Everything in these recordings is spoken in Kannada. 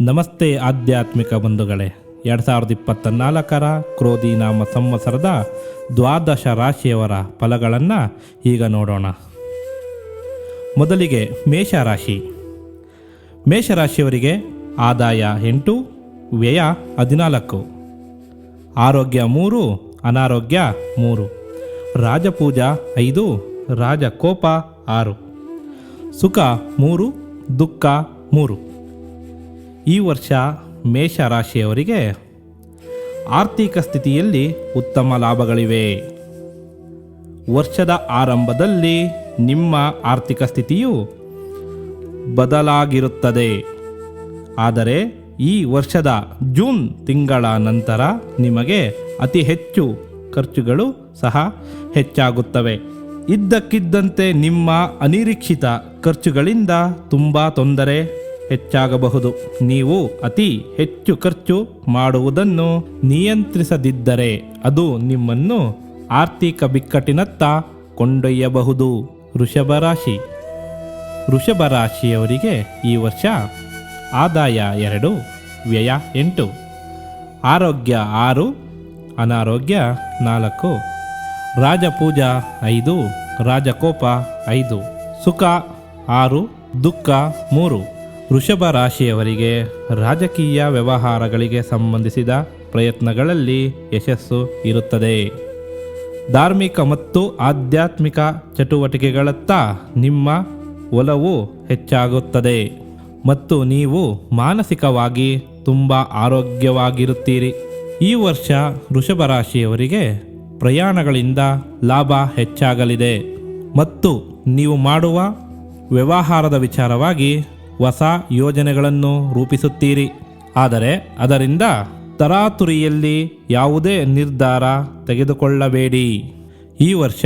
ನಮಸ್ತೆ ಆಧ್ಯಾತ್ಮಿಕ ಬಂಧುಗಳೇ. ಎರಡು ಸಾವಿರದ ಇಪ್ಪತ್ತ ನಾಲ್ಕರ ಕ್ರೋಧಿ ನಾಮ ಸಂವತ್ಸರದ ದ್ವಾದಶ ರಾಶಿಯವರ ಫಲಗಳನ್ನು ಈಗ ನೋಡೋಣ. ಮೊದಲಿಗೆ ಮೇಷರಾಶಿ. ಮೇಷರಾಶಿಯವರಿಗೆ ಆದಾಯ ಎಂಟು, ವ್ಯಯ ಹದಿನಾಲ್ಕು. ಆರೋಗ್ಯ ಮೂರು, ಅನಾರೋಗ್ಯ ಮೂರು. ರಾಜಪೂಜಾ ಐದು, ರಾಜಕೋಪ ಆರು. ಸುಖ ಮೂರು, ದುಃಖ ಮೂರು. ಈ ವರ್ಷ ಮೇಷ ರಾಶಿಯವರಿಗೆ ಆರ್ಥಿಕ ಸ್ಥಿತಿಯಲ್ಲಿ ಉತ್ತಮ ಲಾಭಗಳಿವೆ. ವರ್ಷದ ಆರಂಭದಲ್ಲಿ ನಿಮ್ಮ ಆರ್ಥಿಕ ಸ್ಥಿತಿಯು ಬದಲಾಗಿರುತ್ತದೆ. ಆದರೆ ಈ ವರ್ಷದ ಜೂನ್ ತಿಂಗಳ ನಂತರ ನಿಮಗೆ ಅತಿ ಹೆಚ್ಚು ಖರ್ಚುಗಳು ಸಹ ಹೆಚ್ಚಾಗುತ್ತವೆ. ಇದ್ದಕ್ಕಿದ್ದಂತೆ ನಿಮ್ಮ ಅನಿರೀಕ್ಷಿತ ಖರ್ಚುಗಳಿಂದ ತುಂಬ ತೊಂದರೆ ಹೆಚ್ಚಾಗಬಹುದು. ನೀವು ಅತಿ ಹೆಚ್ಚು ಖರ್ಚು ಮಾಡುವುದನ್ನು ನಿಯಂತ್ರಿಸದಿದ್ದರೆ ಅದು ನಿಮ್ಮನ್ನು ಆರ್ಥಿಕ ಬಿಕ್ಕಟ್ಟಿನತ್ತ ಕೊಂಡೊಯ್ಯಬಹುದು. ಋಷಭ ರಾಶಿ. ಋಷಭ ರಾಶಿಯವರಿಗೆ ಈ ವರ್ಷ ಆದಾಯ ಎರಡು, ವ್ಯಯ ಎಂಟು. ಆರೋಗ್ಯ ಆರು, ಅನಾರೋಗ್ಯ ನಾಲ್ಕು. ರಾಜಪೂಜಾ ಐದು, ರಾಜಕೋಪ ಐದು. ಸುಖ ಆರು, ದುಃಖ ಮೂರು. ವೃಷಭ ರಾಶಿಯವರಿಗೆ ರಾಜಕೀಯ ವ್ಯವಹಾರಗಳಿಗೆ ಸಂಬಂಧಿಸಿದ ಪ್ರಯತ್ನಗಳಲ್ಲಿ ಯಶಸ್ಸು ಇರುತ್ತದೆ. ಧಾರ್ಮಿಕ ಮತ್ತು ಆಧ್ಯಾತ್ಮಿಕ ಚಟುವಟಿಕೆಗಳತ್ತ ನಿಮ್ಮ ಒಲವು ಹೆಚ್ಚಾಗುತ್ತದೆ ಮತ್ತು ನೀವು ಮಾನಸಿಕವಾಗಿ ತುಂಬ ಆರೋಗ್ಯವಾಗಿರುತ್ತೀರಿ. ಈ ವರ್ಷ ವೃಷಭ ರಾಶಿಯವರಿಗೆ ಪ್ರಯಾಣಗಳಿಂದ ಲಾಭ ಹೆಚ್ಚಾಗಲಿದೆ ಮತ್ತು ನೀವು ಮಾಡುವ ವ್ಯವಹಾರದ ವಿಚಾರವಾಗಿ ಹೊಸ ಯೋಜನೆಗಳನ್ನು ರೂಪಿಸುತ್ತೀರಿ. ಆದರೆ ಅದರಿಂದ ತರಾತುರಿಯಲ್ಲಿ ಯಾವುದೇ ನಿರ್ಧಾರ ತೆಗೆದುಕೊಳ್ಳಬೇಡಿ. ಈ ವರ್ಷ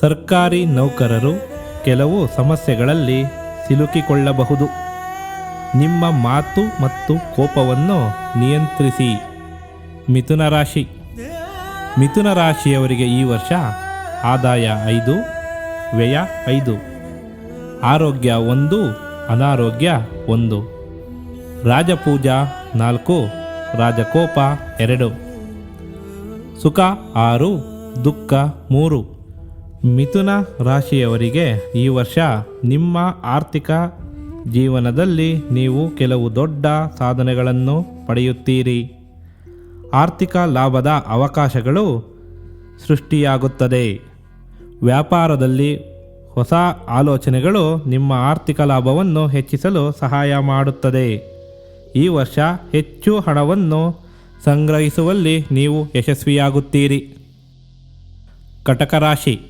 ಸರ್ಕಾರಿ ನೌಕರರು ಕೆಲವು ಸಮಸ್ಯೆಗಳಲ್ಲಿ ಸಿಲುಕಿಕೊಳ್ಳಬಹುದು. ನಿಮ್ಮ ಮಾತು ಮತ್ತು ಕೋಪವನ್ನು ನಿಯಂತ್ರಿಸಿ. ಮಿಥುನ ರಾಶಿ. ಮಿಥುನ ರಾಶಿಯವರಿಗೆ ಈ ವರ್ಷ ಆದಾಯ ಐದು, ವ್ಯಯ ಐದು. ಆರೋಗ್ಯ ಒಂದು ಅನಾರೋಗ್ಯ ಒಂದು. ರಾಜಪೂಜಾ ನಾಲ್ಕು, ರಾಜಕೋಪ ಎರಡು. ಸುಖ ಆರು, ದುಃಖ ಮೂರು. ಮಿಥುನ ರಾಶಿಯವರಿಗೆ ಈ ವರ್ಷ ನಿಮ್ಮ ಆರ್ಥಿಕ ಜೀವನದಲ್ಲಿ ನೀವು ಕೆಲವು ದೊಡ್ಡ ಸಾಧನೆಗಳನ್ನು ಪಡೆಯುತ್ತೀರಿ. ಆರ್ಥಿಕ ಲಾಭದ ಅವಕಾಶಗಳು ಸೃಷ್ಟಿಯಾಗುತ್ತದೆ. ವ್ಯಾಪಾರದಲ್ಲಿ ಹೊಸ ಆಲೋಚನೆಗಳು ನಿಮ್ಮ ಆರ್ಥಿಕ ಲಾಭವನ್ನು ಹೆಚ್ಚಿಸಲು ಸಹಾಯ ಮಾಡುತ್ತದೆ. ಈ ವರ್ಷ ಹೆಚ್ಚು ಹಣವನ್ನು ಸಂಗ್ರಹಿಸುವಲ್ಲಿ ನೀವು ಯಶಸ್ವಿಯಾಗುತ್ತೀರಿ. ಕಟಕ ರಾಶಿ.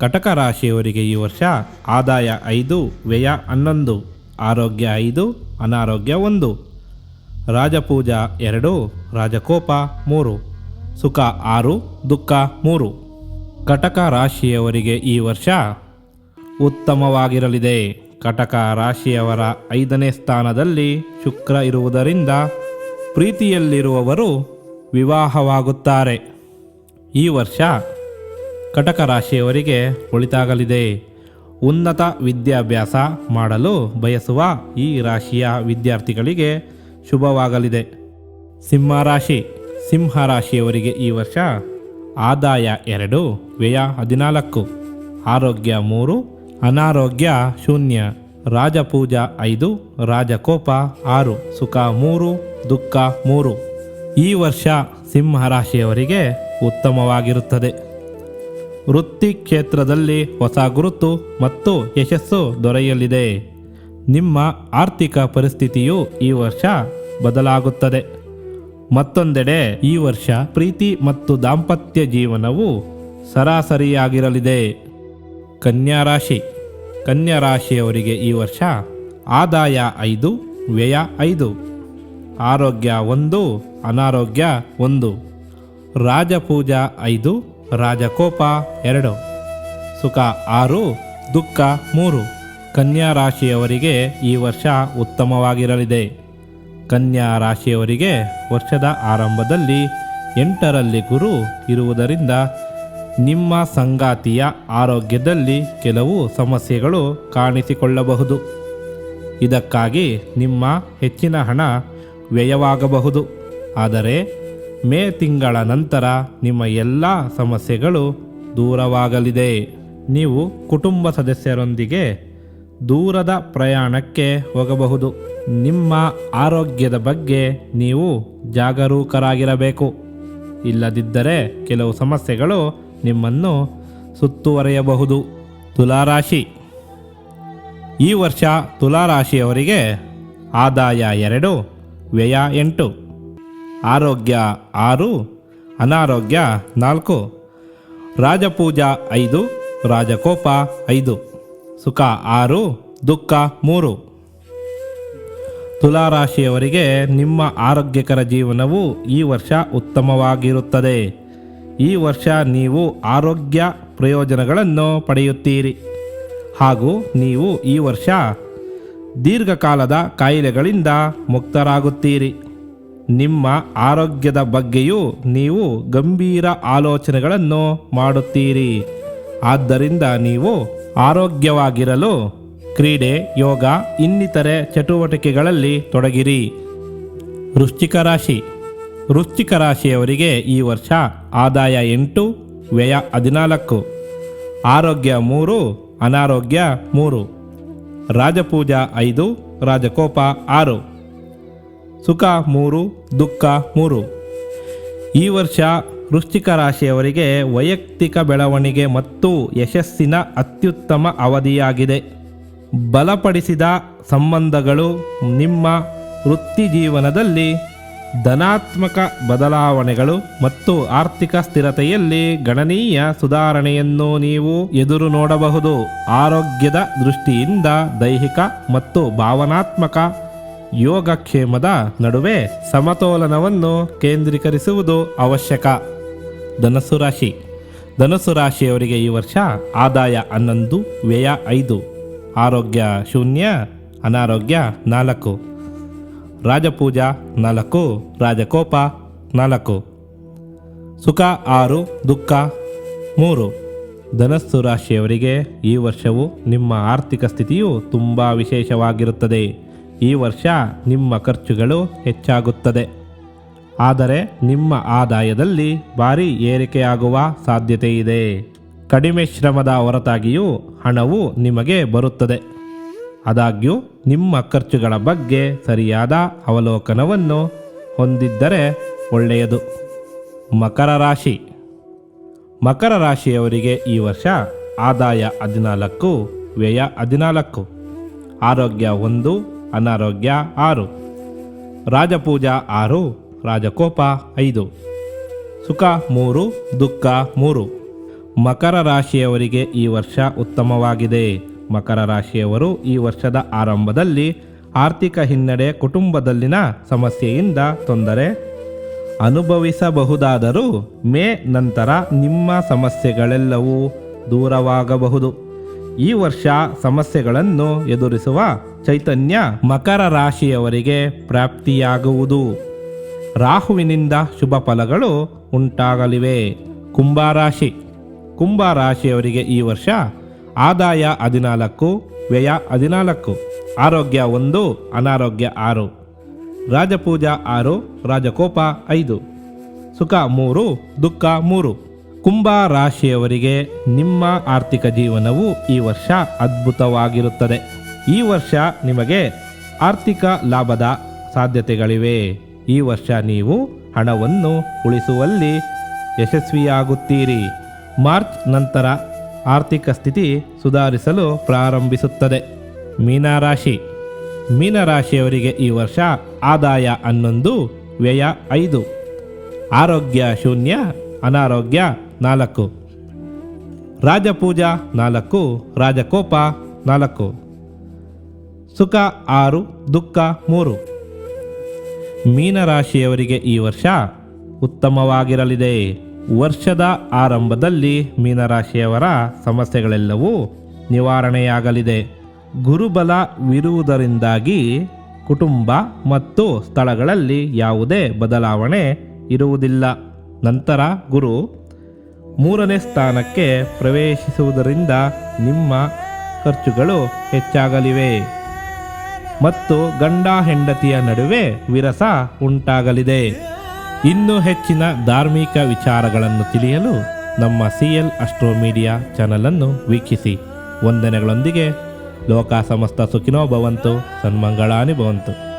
ಕಟಕ ರಾಶಿಯವರಿಗೆ ಈ ವರ್ಷ ಆದಾಯ ಐದು, ವ್ಯಯ ಹನ್ನೊಂದು, ಆರೋಗ್ಯ ಐದು, ಅನಾರೋಗ್ಯ ಒಂದು. ರಾಜಪೂಜಾ ಎರಡು, ರಾಜಕೋಪ ಮೂರು, ಸುಖ ಆರು, ದುಃಖ ಮೂರು. ಕಟಕ ರಾಶಿಯವರಿಗೆ ಈ ವರ್ಷ ಉತ್ತಮವಾಗಿರಲಿದೆ. ಕಟಕ ರಾಶಿಯವರ ಐದನೇ ಸ್ಥಾನದಲ್ಲಿ ಶುಕ್ರ ಇರುವುದರಿಂದ ಪ್ರೀತಿಯಲ್ಲಿರುವವರು ವಿವಾಹವಾಗುತ್ತಾರೆ. ಈ ವರ್ಷ ಕಟಕ ರಾಶಿಯವರಿಗೆ ಒಳಿತಾಗಲಿದೆ. ಉನ್ನತ ವಿದ್ಯಾಭ್ಯಾಸ ಮಾಡಲು ಬಯಸುವ ಈ ರಾಶಿಯ ವಿದ್ಯಾರ್ಥಿಗಳಿಗೆ ಶುಭವಾಗಲಿದೆ. ಸಿಂಹರಾಶಿ ಸಿಂಹರಾಶಿಯವರಿಗೆ ಈ ವರ್ಷ ಆದಾಯ ಎರಡು, ವ್ಯಯ ಹದಿನಾಲ್ಕು, ಆರೋಗ್ಯ ಮೂರು ಅನಾರೋಗ್ಯ ಶೂನ್ಯ, ರಾಜಪೂಜಾ ಐದು, ರಾಜಕೋಪ ಆರು, ಸುಖ ಮೂರು, ದುಃಖ ಮೂರು. ಈ ವರ್ಷ ಸಿಂಹರಾಶಿಯವರಿಗೆ ಉತ್ತಮವಾಗಿರುತ್ತದೆ. ವೃತ್ತಿ ಕ್ಷೇತ್ರದಲ್ಲಿ ಹೊಸ ಗುರುತು ಮತ್ತು ಯಶಸ್ಸು ದೊರೆಯಲಿದೆ. ನಿಮ್ಮ ಆರ್ಥಿಕ ಪರಿಸ್ಥಿತಿಯು ಈ ವರ್ಷ ಬದಲಾಗುತ್ತದೆ. ಮತ್ತೊಂದೆಡೆ ಈ ವರ್ಷ ಪ್ರೀತಿ ಮತ್ತು ದಾಂಪತ್ಯ ಜೀವನವು ಸರಾಸರಿಯಾಗಿರಲಿದೆ. ಕನ್ಯಾ ರಾಶಿ ಕನ್ಯಾ ರಾಶಿಯವರಿಗೆ ಈ ವರ್ಷ ಆದಾಯ ಐದು, ವ್ಯಯ ಐದು. ಆರೋಗ್ಯ ಒಂದು, ಅನಾರೋಗ್ಯ ಒಂದು. ರಾಜಪೂಜಾ ಐದು, ರಾಜಕೋಪ ಎರಡು. ಸುಖ ಆರು, ದುಃಖ ಮೂರು. ಕನ್ಯಾ ರಾಶಿಯವರಿಗೆ ಈ ವರ್ಷ ಉತ್ತಮವಾಗಿರಲಿದೆ. ಕನ್ಯಾ ರಾಶಿಯವರಿಗೆ ವರ್ಷದ ಆರಂಭದಲ್ಲಿ ಎಂಟರಲ್ಲಿ ಗುರು ಇರುವುದರಿಂದ ನಿಮ್ಮ ಸಂಗಾತಿಯ ಆರೋಗ್ಯದಲ್ಲಿ ಕೆಲವು ಸಮಸ್ಯೆಗಳು ಕಾಣಿಸಿಕೊಳ್ಳಬಹುದು. ಇದಕ್ಕಾಗಿ ನಿಮ್ಮ ಹೆಚ್ಚಿನ ಹಣ ವ್ಯಯವಾಗಬಹುದು. ಆದರೆ, ಮೇ ತಿಂಗಳ ನಂತರ ನಿಮ್ಮ ಎಲ್ಲ ಸಮಸ್ಯೆಗಳು ದೂರವಾಗಲಿದೆ. ನೀವು ಕುಟುಂಬ ಸದಸ್ಯರೊಂದಿಗೆ ದೂರದ ಪ್ರಯಾಣಕ್ಕೆ ಹೋಗಬಹುದು. ನಿಮ್ಮ ಆರೋಗ್ಯದ ಬಗ್ಗೆ ನೀವು ಜಾಗರೂಕರಾಗಿರಬೇಕು. ಇಲ್ಲದಿದ್ದರೆ ಕೆಲವು ಸಮಸ್ಯೆಗಳು ನಿಮ್ಮನ್ನು ಸುತ್ತುವರೆಯಬಹುದು. ತುಲಾರಾಶಿ. ಈ ವರ್ಷ ತುಲಾರಾಶಿಯವರಿಗೆ ಆದಾಯ ಎರಡು, ವ್ಯಯ ಎಂಟು. ಆರೋಗ್ಯ ಆರು, ಅನಾರೋಗ್ಯ ನಾಲ್ಕು. ರಾಜಪೂಜಾ ಐದು, ರಾಜಕೋಪ ಐದು. ಸುಖ ಆರು, ದುಃಖ ಮೂರು. ತುಲಾರಾಶಿಯವರಿಗೆ ನಿಮ್ಮ ಆರೋಗ್ಯಕರ ಜೀವನವು ಈ ವರ್ಷ ಉತ್ತಮವಾಗಿರುತ್ತದೆ. ಈ ವರ್ಷ ನೀವು ಆರೋಗ್ಯ ಪ್ರಯೋಜನಗಳನ್ನು ಪಡೆಯುತ್ತೀರಿ. ಹಾಗೂ ನೀವು ಈ ವರ್ಷ ದೀರ್ಘಕಾಲದ ಕಾಯಿಲೆಗಳಿಂದ ಮುಕ್ತರಾಗುತ್ತೀರಿ. ನಿಮ್ಮ ಆರೋಗ್ಯದ ಬಗ್ಗೆಯೂ ನೀವು ಗಂಭೀರ ಆಲೋಚನೆಗಳನ್ನು ಮಾಡುತ್ತೀರಿ. ಆದ್ದರಿಂದ ನೀವು ಆರೋಗ್ಯವಾಗಿರಲು ಕ್ರೀಡೆ, ಯೋಗ, ಇನ್ನಿತರೆ ಚಟುವಟಿಕೆಗಳಲ್ಲಿ ತೊಡಗಿರಿ. ವೃಶ್ಚಿಕ ರಾಶಿ. ವೃಶ್ಚಿಕ ರಾಶಿಯವರಿಗೆ ಈ ವರ್ಷ ಆದಾಯ ಎಂಟು, ವ್ಯಯ ಹದಿನಾಲ್ಕು. ಆರೋಗ್ಯ ಮೂರು, ಅನಾರೋಗ್ಯ ಮೂರು. ರಾಜಪೂಜಾ ಐದು, ರಾಜಕೋಪ ಆರು. ಸುಖ ಮೂರು, ದುಃಖ ಮೂರು. ಈ ವರ್ಷ ವೃಶ್ಚಿಕ ರಾಶಿಯವರಿಗೆ ವೈಯಕ್ತಿಕ ಬೆಳವಣಿಗೆ ಮತ್ತು ಯಶಸ್ಸಿನ ಅತ್ಯುತ್ತಮ ಅವಧಿಯಾಗಿದೆ. ಬಲಪಡಿಸಿದ ಸಂಬಂಧಗಳು ನಿಮ್ಮ ವೃತ್ತಿ ಜೀವನದಲ್ಲಿ ಧನಾತ್ಮಕ ಬದಲಾವಣೆಗಳು ಮತ್ತು ಆರ್ಥಿಕ ಸ್ಥಿರತೆಯಲ್ಲಿ ಗಣನೀಯ ಸುಧಾರಣೆಯನ್ನು ನೀವು ಎದುರು ನೋಡಬಹುದು. ಆರೋಗ್ಯದ ದೃಷ್ಟಿಯಿಂದ ದೈಹಿಕ ಮತ್ತು ಭಾವನಾತ್ಮಕ ಯೋಗಕ್ಷೇಮದ ನಡುವೆ ಸಮತೋಲನವನ್ನು ಕೇಂದ್ರೀಕರಿಸುವುದು ಅವಶ್ಯಕ. ಧನಸ್ಸು ರಾಶಿ. ಧನಸ್ಸು ರಾಶಿಯವರಿಗೆ ಈ ವರ್ಷ ಆದಾಯ ಹನ್ನೊಂದು, ವ್ಯಯ ಐದು, ಆರೋಗ್ಯ ಶೂನ್ಯ, ಅನಾರೋಗ್ಯ ನಾಲ್ಕು. ರಾಜಪೂಜಾ ನಾಲ್ಕು, ರಾಜಕೋಪ ನಾಲ್ಕು. ಸುಖ ಆರು, ದುಃಖ ಮೂರು. ಧನಸ್ಸು ರಾಶಿಯವರಿಗೆ ಈ ವರ್ಷವು ನಿಮ್ಮ ಆರ್ಥಿಕ ಸ್ಥಿತಿಯು ತುಂಬ ವಿಶೇಷವಾಗಿರುತ್ತದೆ. ಈ ವರ್ಷ ನಿಮ್ಮ ಖರ್ಚುಗಳು ಹೆಚ್ಚಾಗುತ್ತದೆ. ಆದರೆ ನಿಮ್ಮ ಆದಾಯದಲ್ಲಿ ಭಾರಿ ಏರಿಕೆಯಾಗುವ ಸಾಧ್ಯತೆ ಇದೆ. ಕಡಿಮೆ ಶ್ರಮದ ಹೊರತಾಗಿಯೂ ಹಣವು ನಿಮಗೆ ಬರುತ್ತದೆ. ಆದಾಗ್ಯೂ ನಿಮ್ಮ ಖರ್ಚುಗಳ ಬಗ್ಗೆ ಸರಿಯಾದ ಅವಲೋಕನವನ್ನು ಹೊಂದಿದ್ದರೆ ಒಳ್ಳೆಯದು. ಮಕರ ರಾಶಿ. ಮಕರ ರಾಶಿಯವರಿಗೆ ಈ ವರ್ಷ ಆದಾಯ ಹದಿನಾಲ್ಕು, ವ್ಯಯ ಹದಿನಾಲ್ಕು, ಆರೋಗ್ಯ ಒಂದು, ಅನಾರೋಗ್ಯ ಆರು, ರಾಜಪೂಜಾ ಆರು, ರಾಜಕೋಪ ಐದು, ಸುಖ ಮೂರು, ದುಃಖ ಮೂರು. ಮಕರ ರಾಶಿಯವರಿಗೆ ಈ ವರ್ಷ ಉತ್ತಮವಾಗಿದೆ. ಮಕರ ರಾಶಿಯವರು ಈ ವರ್ಷದ ಆರಂಭದಲ್ಲಿ ಆರ್ಥಿಕ ಹಿನ್ನಡೆ ಕುಟುಂಬದಲ್ಲಿನ ಸಮಸ್ಯೆಯಿಂದ ತೊಂದರೆ ಅನುಭವಿಸಬಹುದಾದರೂ ಮೇ ನಂತರ ನಿಮ್ಮ ಸಮಸ್ಯೆಗಳೆಲ್ಲವೂ ದೂರವಾಗಬಹುದು. ಈ ವರ್ಷ ಸಮಸ್ಯೆಗಳನ್ನು ಎದುರಿಸುವ ಚೈತನ್ಯ ಮಕರ ರಾಶಿಯವರಿಗೆ ಪ್ರಾಪ್ತಿಯಾಗುವುದು. ರಾಹುವಿನಿಂದ ಶುಭ ಫಲಗಳು ಉಂಟಾಗಲಿವೆ. ಕುಂಭರಾಶಿ ಕುಂಭರಾಶಿಯವರಿಗೆ ಈ ವರ್ಷ ಆದಾಯ ಹದಿನಾಲ್ಕು, ವ್ಯಯ ಹದಿನಾಲ್ಕು, ಆರೋಗ್ಯ ಒಂದು, ಅನಾರೋಗ್ಯ ಆರು, ರಾಜಪೂಜಾ ಆರು, ರಾಜಕೋಪ ಐದು, ಸುಖ ಮೂರು, ದುಃಖ ಮೂರು. ಕುಂಭ ರಾಶಿಯವರಿಗೆ ನಿಮ್ಮ ಆರ್ಥಿಕ ಜೀವನವು ಈ ವರ್ಷ ಅದ್ಭುತವಾಗಿರುತ್ತದೆ. ಈ ವರ್ಷ ನಿಮಗೆ ಆರ್ಥಿಕ ಲಾಭದ ಸಾಧ್ಯತೆಗಳಿವೆ. ಈ ವರ್ಷ ನೀವು ಹಣವನ್ನು ಉಳಿಸುವಲ್ಲಿ ಯಶಸ್ವಿಯಾಗುತ್ತೀರಿ. ಮಾರ್ಚ್ ನಂತರ ಆರ್ಥಿಕ ಸ್ಥಿತಿ ಸುಧಾರಿಸಲು ಪ್ರಾರಂಭಿಸುತ್ತದೆ. ಮೀನರಾಶಿ. ಮೀನರಾಶಿಯವರಿಗೆ ಈ ವರ್ಷ ಆದಾಯ ಹನ್ನೊಂದು, ವ್ಯಯ ಐದು. ಆರೋಗ್ಯ ಶೂನ್ಯ, ಅನಾರೋಗ್ಯ ನಾಲ್ಕು. ರಾಜಪೂಜಾ ನಾಲ್ಕು, ರಾಜಕೋಪ ನಾಲ್ಕು. ಸುಖ ಆರು, ದುಃಖ ಮೂರು. ಮೀನರಾಶಿಯವರಿಗೆ ಈ ವರ್ಷ ಉತ್ತಮವಾಗಿರಲಿದೆ. ವರ್ಷದ ಆರಂಭದಲ್ಲಿ ಮೀನರಾಶಿಯವರ ಸಮಸ್ಯೆಗಳೆಲ್ಲವೂ ನಿವಾರಣೆಯಾಗಲಿದೆ. ಗುರುಬಲವಿರುವುದರಿಂದಾಗಿ ಕುಟುಂಬ ಮತ್ತು ಸ್ಥಳಗಳಲ್ಲಿ ಯಾವುದೇ ಬದಲಾವಣೆ ಇರುವುದಿಲ್ಲ. ನಂತರ ಗುರು ಮೂರನೇ ಸ್ಥಾನಕ್ಕೆ ಪ್ರವೇಶಿಸುವುದರಿಂದ ನಿಮ್ಮ ಖರ್ಚುಗಳು ಹೆಚ್ಚಾಗಲಿವೆ. ಮತ್ತು ಗಂಡ ಹೆಂಡತಿಯ ನಡುವೆ ವಿರಸ ಉಂಟಾಗಲಿದೆ. ಇನ್ನೂ ಹೆಚ್ಚಿನ ಧಾರ್ಮಿಕ ವಿಚಾರಗಳನ್ನು ತಿಳಿಯಲು ನಮ್ಮ ಸಿ ಎಲ್ ಅಸ್ಟ್ರೋ ಮೀಡಿಯಾ ಚಾನಲನ್ನು ವೀಕ್ಷಿಸಿ. ವಂದನೆಗಳೊಂದಿಗೆ ಲೋಕ ಸಮಸ್ತ ಸುಖಿನೋ ಭವಂತು, ಸನ್ಮಂಗಳಾನಿ ಭವಂತು.